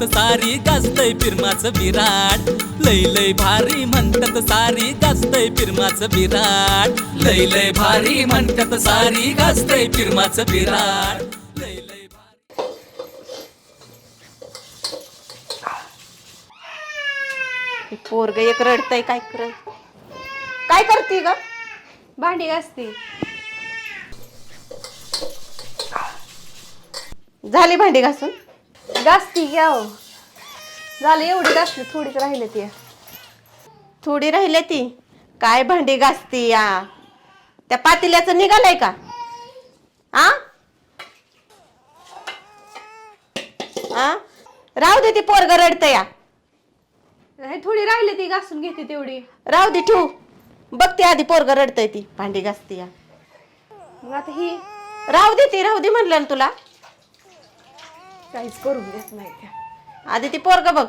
म्हणतात सारी गाजतय फिरमाचं विराट. लय लय भारी म्हणतात सारी गाजतय फिरमाचं विराट. लय लय भारी म्हणतात सारी गाजतय फिरमाचं विराट. लय लय भारी. पोरग एक रडतय काय कर? काय करते ग? भांडी घासते. झाली भांडी घासून? घासती घ्या हो. झालं एवढी घासली थोडीच राहिले ती. थोडी राहिले ती? काय भांडी घासती या? त्या पातेल्याचं निघालंय का? आ? आ? राहू दे ती पोरग रडत या. हे थोडी राहिली ती घासून घेते तेवढी. राहू दे ठेवू. बघते आधी पोरग रडतय ती भांडी घासती या. मग आता ही राहू दे ती राहू दे म्हणलं ना तुला. काहीच करून देत नाही त्या. आधी ती पोरग बघ.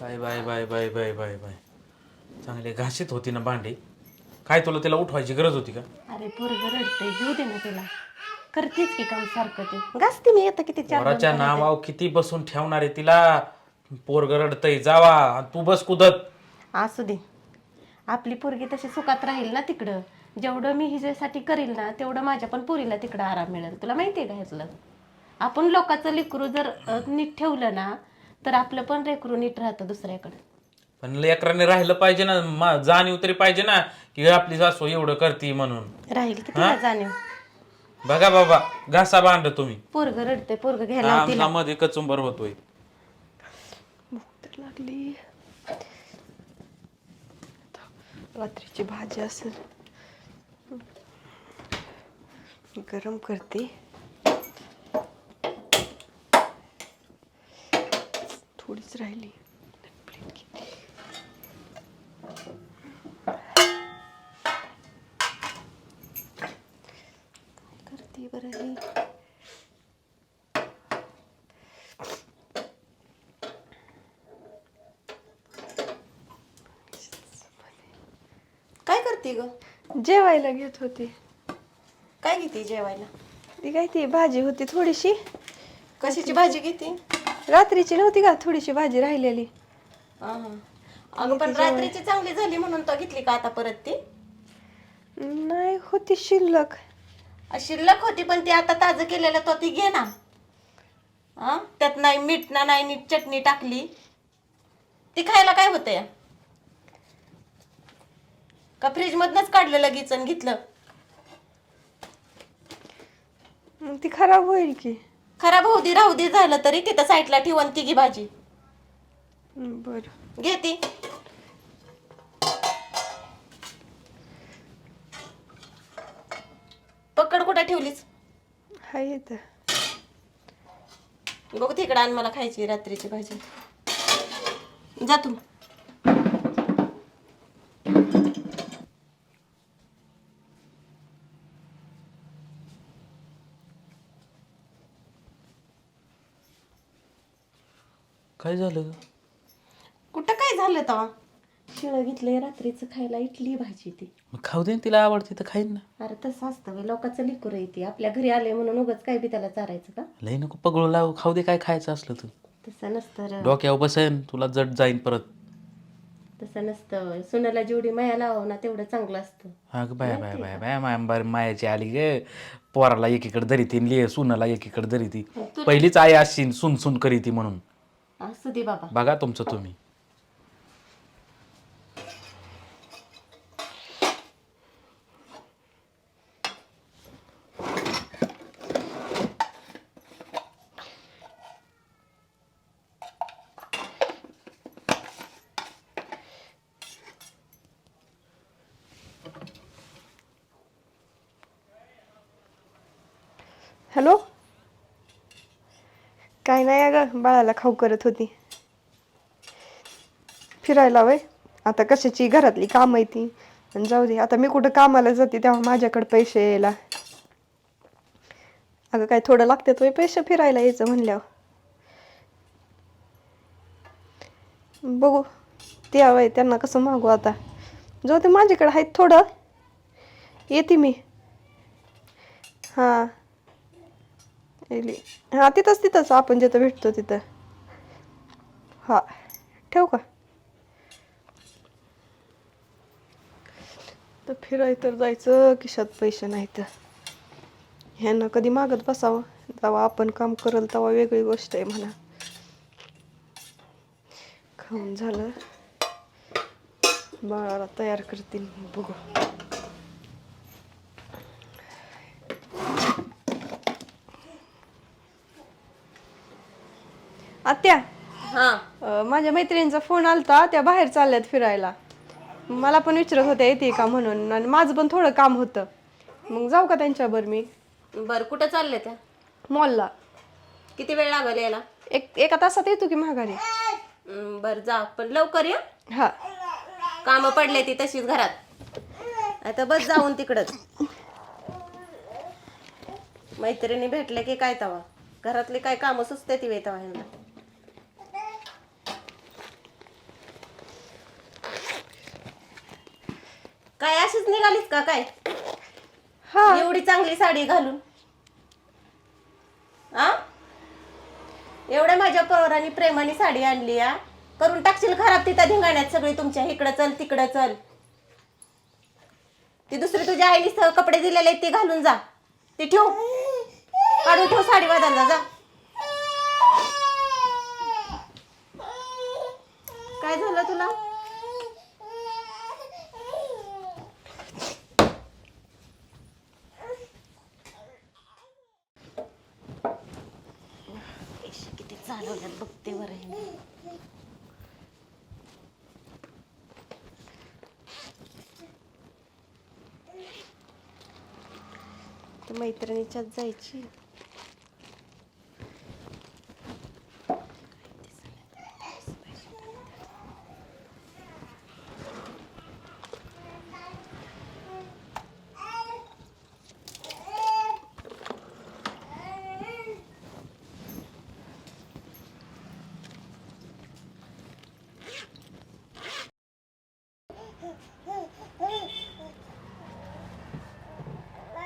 Bye bye bye bye bye bye bye. चांगले घासीत होती ना भांडी. काय तुला त्याला उठवायची गरज होती का? अरे पोरग रडतय घेऊ दे ना तिला. करतेच की काम सारखं ते. घासते मी आता किती चार पोराच्या नावाव किती बसून ठेवणार आहे तिला? पोरग रडतय जावा आणि तू बस कुदत. असू दे. आपली पोरगी तशी सुखात राहील ना तिकडं. जेवढं मी हिच्यासाठी करील ना तेवढं माझ्या पण पोरीला तिकडं आराम मिळेल. तुला माहिती आहे का ह्यातलं? आपण लोकांचं लेकरू जर अ, नीट ठेवलं ना तर आपलं पण लेकरू नीट राहतं दुसऱ्याकडे. पण लेकराने राहिलं पाहिजे ना मा- जाणीव तरी पाहिजे ना की आपली सासू एवढं करते म्हणून. राहील की तिला जाणीव. बघा बाबा घासा बांध तुम्ही. पोरग रडते पोरग घ्यायला मध्ये कचुंबर होतोय. तर लागली. रात्रीची भाजी असेल. गरम करते. थोडीच राहिली करते बरं ही काय करते ग? जेवायला घेत होती. काय घेते जेवायला? ती काय ती भाजी होती थोडीशी. कशाची भाजी घेते? रात्रीची नव्हती का? थोडीशी भाजी राहिलेली. अगं पण रात्रीची चांगली झाली म्हणून तो घेतली का आता परत ती? नाही होती शिल्लक. शिल्लक होती पण ती आता ताजं केलेलं तो ती घे ना. त्यात नाही मीठ ना नाही नीट चटणी टाकली. ती खायला काय होतं या का फ्रीज मधनच काढलं लगेच आणि घेतलं? मग ती खराब होईल की. खराब होऊ दे राहू दे झालं तरी तिथं साईडला ठेवून ती घे भाजी. बर. घे ती. पकड कुठं ठेवलीस? हाय बघ तिकडं आण मला खायची रात्रीची भाजी. जा तू. काय झालं? कुठं काय झालं तेव्हा शिळं घेतलंय रात्रीचं खायला इडली भाजी ती. मग खाऊ दे ना तिला आवडते तर खाईन ना. अरे तसं असतं बे, लोकांचं लिकूर येते आपल्या घरी आले म्हणून उगाच काय बी त्याला चारायचं का? लई नको पगळू लावू खाऊ दे काय खायचं असलं तर. तसं नसतं रे. डोक्यावर बसेन तुला जट जाईन परत. तसं नसतं. सुनाला जेवढी माया लावावं ना तेवढं चांगलं असतं. हा ग बाय बाय बाय बाय माय बरं मायाची आली गे. पोराला एकीकडे धरी ती लिहि सुनाला एकीकडे धरी ती पहिलीच आई अशी सुन सुन करी ती म्हणून. असू दे बाबा. बघा तुमचं तुम्ही. हॅलो? काय नाही अगं. बाळाला खाऊ करत होती. फिरायला वय. आता कशाची घरातली काम आहे ती. आणि जाऊ दे. आता मी कुठं कामाला जाते तेव्हा माझ्याकडे पैसे यायला. अगं काय थोडं लागते तो पैसे फिरायला यायचं म्हणल्यावर. बघू. ते हवंय त्यांना कसं मागू आता. जाऊ ते माझ्याकडे आहेत थोडं. येते मी. हां. हेली हां तिथंच तिथंच. आपण जिथं भेटतो तिथं. हां ठेवू का? तर फिराय तर जायचं किशात पैसे नाही तर. ह्यांना कधी मागत बसावं? जेव्हा आपण काम करल तेव्हा वेगळी गोष्ट आहे म्हणा. खाऊन झालं. बाळाला तयार करतील बघू. आत्या हा. अं, माझ्या मैत्रिणींचा फोन आलता त्या बाहेर चालल्यात फिरायला. मला पण विचारत होत्या येते का? म्हणून. आणि माझं पण थोडं काम होतं. मग जाऊ का त्यांच्याबर मी? बर कुठं चालले त्या? मॉलला. किती वेळ लागेल यायला? एक एका तासात येतो की माघारी हम्म, बर जा. पण लवकर या. हा. कामं पडले ती तशीच घरात. आता बस जाऊन तिकडच मैत्रिणी भेटले की काय तवा? घरातली काय कामं सुचते ती तवा ह्यांना काय अशीच निघालीस का काय? हा. एवढी चांगली साडी घालून. आ? एवढ्या माझ्या पोरांनी प्रेमाने साडी आणली आ? करून टाकशील खराब तिथं धिंगाण्यात सगळी तुमच्या? इकडं चल तिकडं चल. ती दुसरी तुझ्या आईने सह कपडे दिलेले आहेत ते घालून जा. ते ठेव. काढून ठेव साडी बदलला जा. काय झालं तुला? चालवल्यात बघते बरं हे. तर मैत्रिणीच्याच जायची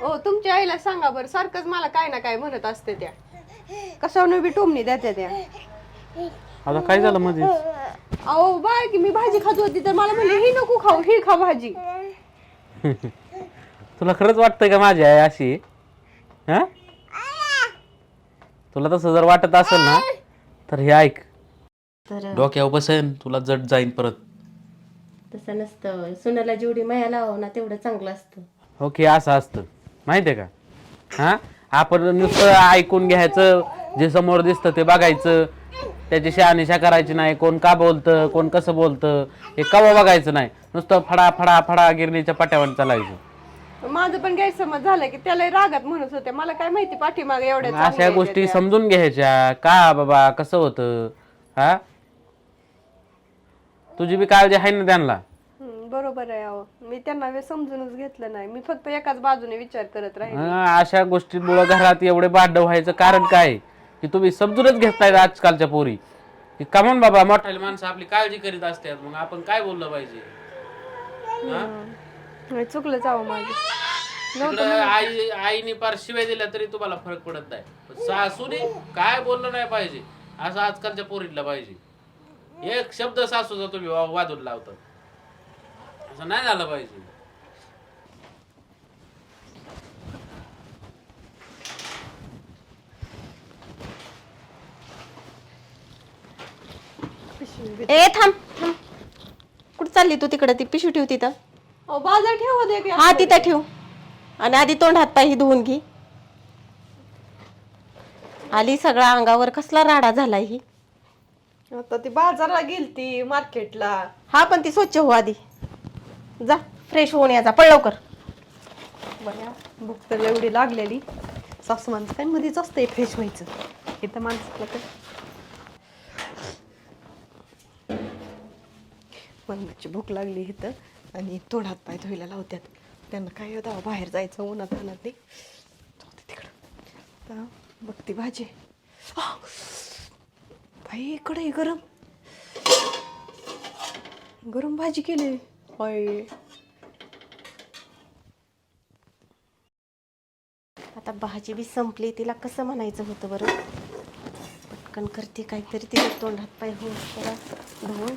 ओ तुमच्या आईला सांगा बरं सारखंच मला काय ना काय म्हणत असते त्या. कशावर बी टोमणी देत्या त्या? आता काय झालं मध्ये अहो बाय की मी भाजी खात होती तर मला म्हणले ही नको खाऊ ही खा भाजी. तुला खरंच वाटतंय का माझी आहे अशी? हा? तुला तसं जर वाटत असेल ना तर हे ऐक. तर डोक्यावर बसेन तुला जड जाईन परत. तसं नसतं. सुनाला जेवढी माया लावावं ना तेवढं चांगलं असतं. ओके असं असतं. माहितीये का? हा? आपण नुसतं ऐकून घ्यायचं जे समोर दिसतं ते बघायचं. त्याची शहानिशा करायची नाही कोण का बोलतं कोण कसं बोलतं हे कवा बघायचं नाही. नुसतं फडा फडा फडा गिरणीच्या पाट्यावर चालायचं. माझं पण गैरसमज झालं की त्याला रागात म्हणत होते. मला काय माहिती पाठीमागे एवढ्या चांगल्या अशा गोष्टी. समजून घ्यायच्या. का बाबा? कसं होतं? हा? तुझी बी काळजी आहे ना त्यांना? हम्म, बरोबर आहे अहो. मी त्यांना वे समजूनच घेतलं नाही. मी फक्त एकाच बाजूने विचार करत राहिले. अशा गोष्टींमुळे घरात एवढे भांडण व्हायचं कारण काय? आहे? की तुम्ही समजूनच घेताय आजकालच्या पोरी. की कमन बाबा मोठाली माणसं आपली काळजी करीत असतात. मग आपण काय बोललं पाहिजे? हा? नाही, चुकलंच अहो माझं. तिकडं आई आईने पार शिवाय दिल्या तरी तुम्हाला फरक पडत नाही. पण सासूने काय बोललं नाही पाहिजे? असं आजकालच्या पोरीला पाहिजे. एक शब्द सासूचा तुम्ही वा- वाजून लावता. असं नाही झालं पाहिजे. ए थांब. थांब कुठं चालली तू तिकडं? ती पिशवी ठेव तिथं. अहो बाजार ठेवा दे की हा तिथं ठेव. आणि आधी तोंड हात पाय ही धुवून घे. आली सगळा अंगावर कसला राडा झालाय ही. आता ती बाजारला गेलती मार्केटला. हा पण ती स्वच्छ हो आधी. जा फ्रेश होऊन याचा पळ लवकर. बया भूक तर एवढी लागलेली. सासू माणसं काय मध्येच असते फ्रेश व्हायचं. इथं माणसाला काय? मरणाची भूक लागली इथं आणि तोंड हात पाय धुयला लावत्यात. त्यांना काय दावा बाहेर जायचं उन्हात आणत नाही. तिकडं. बघते भाजी. आई बाई कढई गरम. गरम भाजी केली. होय आता भाजी बी संपली तिला कसं म्हणायचं होतं बरं? पटकन करते काहीतरी तिला तोंडात पाय होऊन धुवून.